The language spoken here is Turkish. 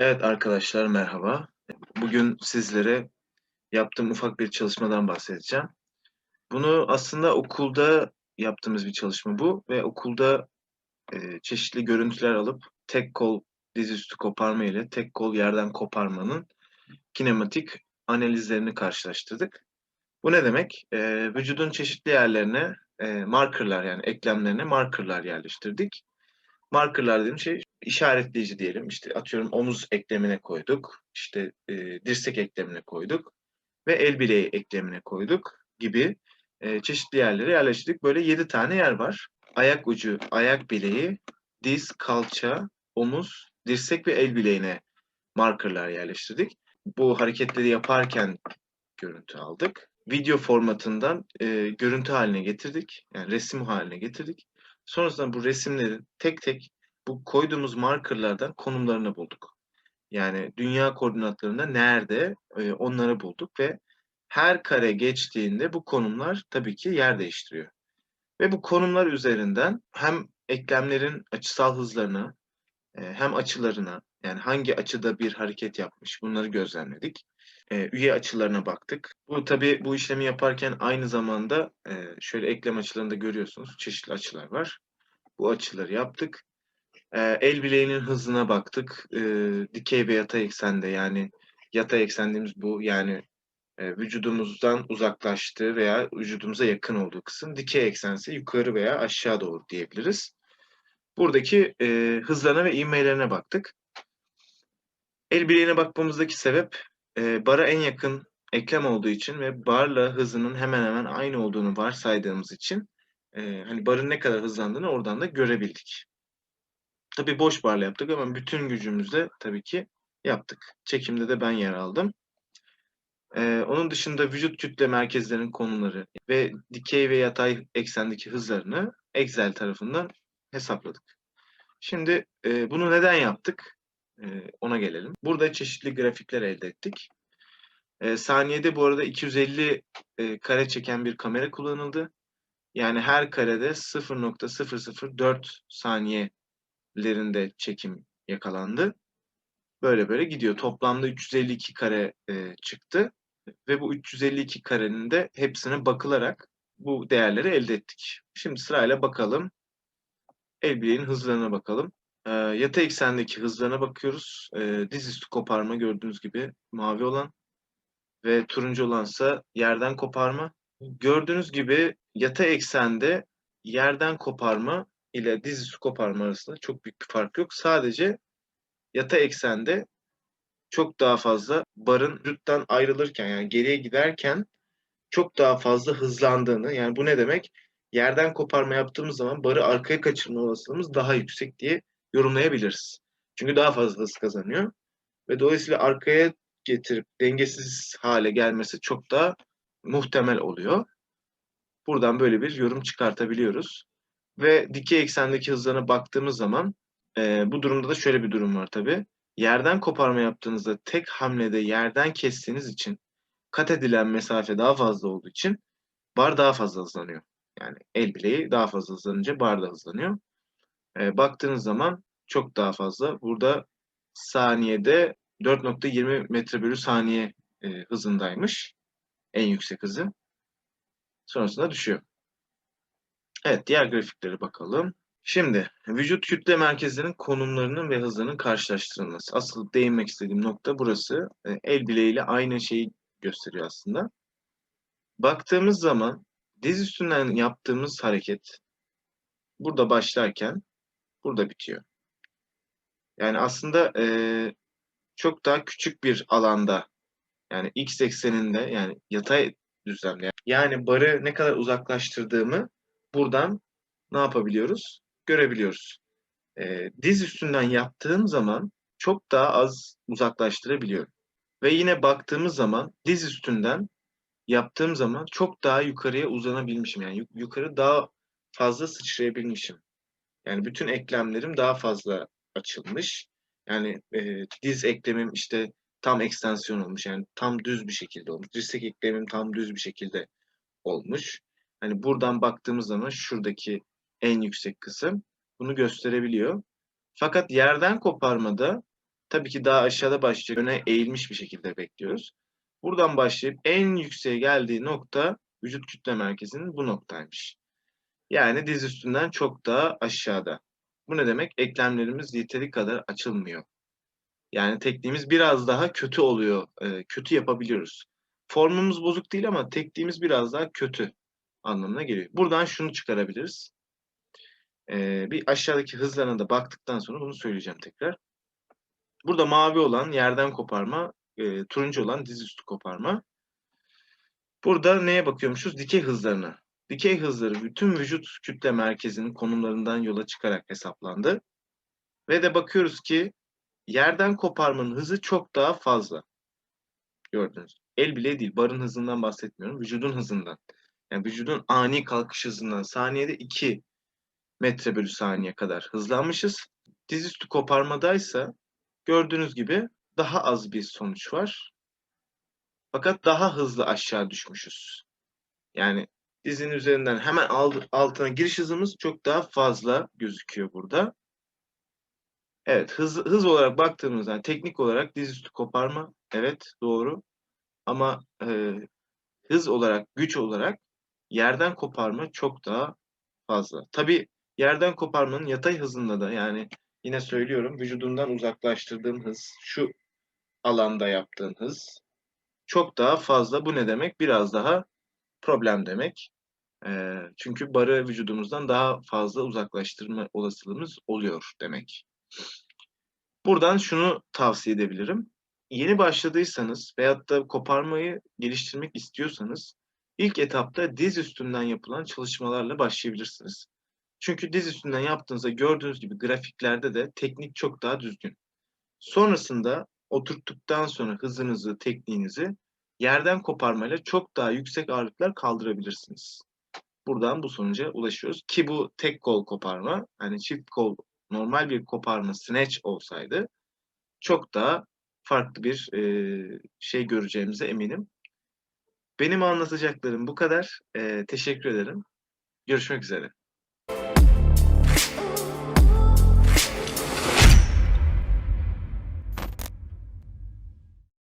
Evet arkadaşlar merhaba. Bugün sizlere yaptığım ufak bir çalışmadan bahsedeceğim. Bunu aslında okulda yaptığımız bir çalışma bu ve okulda e, çeşitli görüntüler alıp tek kol dizüstü koparma ile tek kol yerden koparmanın kinematik analizlerini karşılaştırdık. Bu ne demek? E, vücudun çeşitli yerlerine e, markerlar yani eklemlerine markerlar yerleştirdik. Markerlar dediğim şey işaretleyici diyelim. İşte atıyorum omuz eklemine koyduk, işte e, dirsek eklemine koyduk ve el bileği eklemine koyduk gibi e, çeşitli yerlere yerleştirdik. Böyle yedi tane yer var. Ayak ucu, ayak bileği, diz, kalça, omuz, dirsek ve el bileğine markerlar yerleştirdik. Bu hareketleri yaparken görüntü aldık. Video formatından e, görüntü haline getirdik. Yani resim haline getirdik. Sonrasında bu resimlerin tek tek bu koyduğumuz markerlardan konumlarını bulduk. Yani dünya koordinatlarında nerede e, onları bulduk ve her kare geçtiğinde bu konumlar tabii ki yer değiştiriyor. Ve bu konumlar üzerinden hem eklemlerin açısal hızlarına e, hem açılarına yani hangi açıda bir hareket yapmış bunları gözlemledik. E, üye açılarına baktık. Bu tabii bu işlemi yaparken aynı zamanda e, şöyle eklem açılarında görüyorsunuz çeşitli açılar var. Bu açıları yaptık. E, el bileğinin hızına baktık. E, dikey ve yatay eksende yani yatay eksendiğimiz bu yani e, vücudumuzdan uzaklaştığı veya vücudumuza yakın olduğu kısım. Dikey eksense yukarı veya aşağı doğru diyebiliriz. Buradaki e, hızlarına ve ivmelerine baktık. El bileğine bakmamızdaki sebep e, bara en yakın eklem olduğu için ve barla hızının hemen hemen aynı olduğunu varsaydığımız için e, hani barın ne kadar hızlandığını oradan da görebildik. Tabii boş barla yaptık ama bütün gücümüzle tabii ki yaptık. Çekimde de ben yer aldım. Ee, onun dışında vücut kütle merkezlerinin konumları ve dikey ve yatay eksendeki hızlarını Excel tarafından hesapladık. Şimdi e, bunu neden yaptık? E, ona gelelim. Burada çeşitli grafikler elde ettik. E, saniyede bu arada 250 e, kare çeken bir kamera kullanıldı. Yani her karede 0.004 saniyelerinde çekim yakalandı. Böyle böyle gidiyor. Toplamda 352 kare e, çıktı ve bu 352 karenin de hepsine bakılarak bu değerleri elde ettik. Şimdi sırayla bakalım. El bileğin hızlarına bakalım. E, yatay eksendeki hızlarına bakıyoruz. E, dizüstü koparma gördüğünüz gibi mavi olan ve turuncu olansa yerden koparma. Gördüğünüz gibi yatay eksende yerden koparma ile dizüstü koparma arasında çok büyük bir fark yok. Sadece yatay eksende çok daha fazla barın vücuttan ayrılırken yani geriye giderken çok daha fazla hızlandığını yani bu ne demek? Yerden koparma yaptığımız zaman barı arkaya kaçırma olasılığımız daha yüksek diye yorumlayabiliriz. Çünkü daha fazla hız kazanıyor ve dolayısıyla arkaya getirip dengesiz hale gelmesi çok daha muhtemel oluyor. Buradan böyle bir yorum çıkartabiliyoruz. Ve dikey eksendeki hızlarına baktığımız zaman e, bu durumda da şöyle bir durum var tabii. Yerden koparma yaptığınızda tek hamlede yerden kestiğiniz için kat edilen mesafe daha fazla olduğu için bar daha fazla hızlanıyor. Yani el bileği daha fazla hızlanınca bar da hızlanıyor. E, baktığınız zaman çok daha fazla. Burada saniyede 4.20 metre bölü saniye e, hızındaymış. En yüksek hızı. Sonrasında düşüyor. Evet diğer grafiklere bakalım. Şimdi vücut kütle merkezlerinin konumlarının ve hızlarının karşılaştırılması. Asıl değinmek istediğim nokta burası. E, el bileğiyle aynı şeyi gösteriyor aslında. Baktığımız zaman diz üstünden yaptığımız hareket burada başlarken burada bitiyor. Yani aslında e, çok daha küçük bir alanda yani x ekseninde yani yatay düzlemde yani barı ne kadar uzaklaştırdığımı buradan ne yapabiliyoruz? Görebiliyoruz. E, diz üstünden yaptığım zaman çok daha az uzaklaştırabiliyorum. Ve yine baktığımız zaman diz üstünden yaptığım zaman çok daha yukarıya uzanabilmişim. Yani yukarı daha fazla sıçrayabilmişim. Yani bütün eklemlerim daha fazla açılmış. Yani e, diz eklemim işte tam ekstensiyon olmuş. Yani tam düz bir şekilde olmuş. Dirsek eklemim tam düz bir şekilde olmuş. Hani buradan baktığımız zaman şuradaki en yüksek kısım bunu gösterebiliyor. Fakat yerden koparmada tabii ki daha aşağıda başlayacak öne eğilmiş bir şekilde bekliyoruz. Buradan başlayıp en yükseğe geldiği nokta vücut kütle merkezinin bu noktaymış. Yani diz üstünden çok daha aşağıda. Bu ne demek? Eklemlerimiz yeteri kadar açılmıyor. Yani tekniğimiz biraz daha kötü oluyor. e, kötü yapabiliyoruz. Formumuz bozuk değil ama tekniğimiz biraz daha kötü anlamına geliyor. Buradan şunu çıkarabiliriz. E, bir aşağıdaki hızlarına da baktıktan sonra bunu söyleyeceğim tekrar. Burada mavi olan yerden koparma, e, turuncu olan dizüstü koparma. Burada neye bakıyormuşuz? Dikey hızlarına. Dikey hızları bütün vücut kütle merkezinin konumlarından yola çıkarak hesaplandı. Ve de bakıyoruz ki yerden koparmanın hızı çok daha fazla. Gördünüz. El bile değil, barın hızından bahsetmiyorum. Vücudun hızından. Yani vücudun ani kalkış hızından saniyede 2 metre bölü saniye kadar hızlanmışız. Dizüstü koparmadaysa gördüğünüz gibi daha az bir sonuç var. Fakat daha hızlı aşağı düşmüşüz. Yani dizin üzerinden hemen altına giriş hızımız çok daha fazla gözüküyor burada. Evet, hız, hız olarak baktığımızda yani teknik olarak dizüstü koparma evet doğru. Ama e, hız olarak, güç olarak yerden koparma çok daha fazla. Tabii yerden koparmanın yatay hızında da yani yine söylüyorum vücudundan uzaklaştırdığın hız, şu alanda yaptığın hız çok daha fazla. Bu ne demek? Biraz daha problem demek. E, çünkü barı vücudumuzdan daha fazla uzaklaştırma olasılığımız oluyor demek. Buradan şunu tavsiye edebilirim. Yeni başladıysanız veyahut da koparmayı geliştirmek istiyorsanız ilk etapta diz üstünden yapılan çalışmalarla başlayabilirsiniz. Çünkü diz üstünden yaptığınızda gördüğünüz gibi grafiklerde de teknik çok daha düzgün. Sonrasında oturttuktan sonra hızınızı, tekniğinizi yerden koparmayla çok daha yüksek ağırlıklar kaldırabilirsiniz. Buradan bu sonuca ulaşıyoruz. Ki bu tek kol koparma, hani çift kol normal bir koparma snatch olsaydı çok daha farklı bir e, şey göreceğimize eminim. Benim anlatacaklarım bu kadar. E, teşekkür ederim. Görüşmek üzere.